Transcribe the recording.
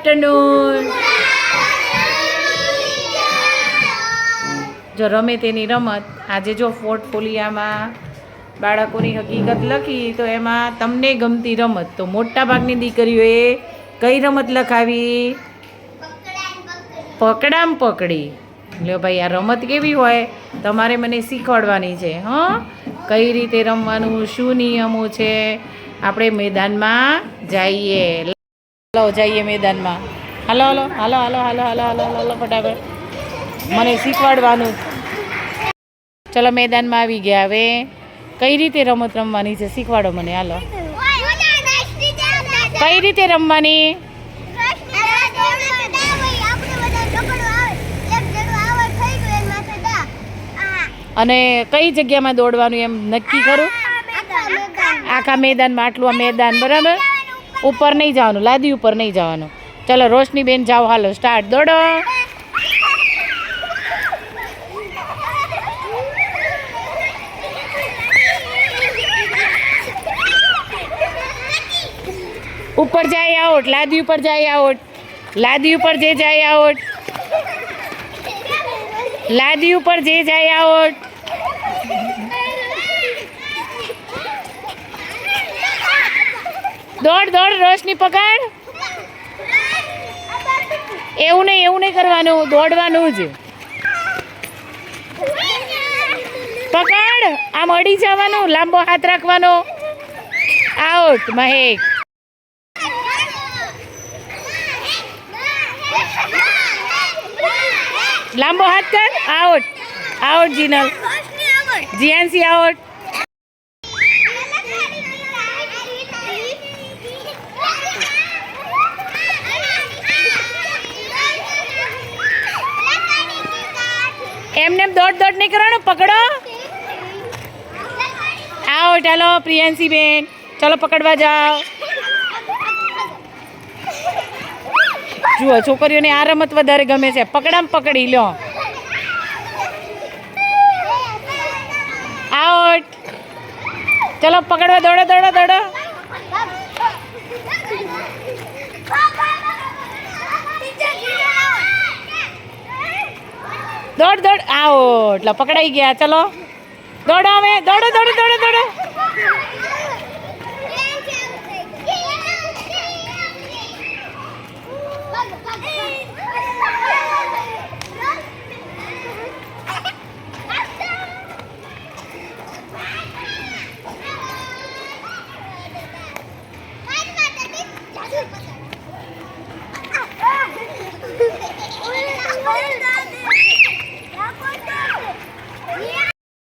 Afternoon જો રમે તેની રમત, આજે જો પોર્ટફોલિયામાં બાળકોની હકીકત લખી, તો એમાં તમને ગમતી રમત. તો મોટા ભાગની દીકરીઓએ કઈ રમત લખાવી? પકડામ પકડી. લ્યો ભાઈ, આ રમત કેવી હોય? તમારે મને શીખવાડવાની છે, હં? કઈ રીતે રમવાનું, શું નિયમો છે? આપણે મેદાનમાં જઈએ. હાલો જઈએ મેદાનમાં. હાલો હલો હાલો હલો હાલો હલો હલો હાલો ફટાફટ. મને શીખવાડવાનું. ચલો મેદાનમાં આવી ગયા હવે. કઈ રીતે રમત રમવાની છે? શીખવાડો મને હાલો. કઈ રીતે રમવાની? અને કઈ જગ્યામાં દોડવાનું એમ નક્કી કરું આખા મેદાનમાં આટલું આ મેદાન બરાબર? ઉપર નહીં જવાનું, લાદી ઉપર નહીં જવાનું. ચલો રોશની બેન જાઓ, હાલો સ્ટાર્ટ દોડો. ઉપર જાય આઉટ, લાદી ઉપર જાય આઉટ. લાદી ઉપર જે જાય આઉટ. લાદી ઉપર જે જાય આઉટ. દોડ દોડ રોશની પકડ. એવું નહીં એવું નહીં કરવાનું દોડવાનું જ. પકડ આમ અડી જવાનું લાંબો હાથ રાખવાનો. આઉટ મહેક. લાંબો હાથ કર. Out out Jinal. GNC out એમને એમ દોડ દોડ નહીં કરવાનો, પકડો. આવો, ચાલો પ્રિયાંશી બેન ચલો, પકડવા જાઓ. જુઓ, છોકરીઓને આ રમત વધારે ગમે છે. પકડામ, પકડી લો આવો ચલો, પકડવા, દોડો દોડો દોડો. દોડ દોડ. આવો એટલે પકડાઈ ગયા. ચલો. દોડો હવે. દોડો દોડો દોડો દોડો.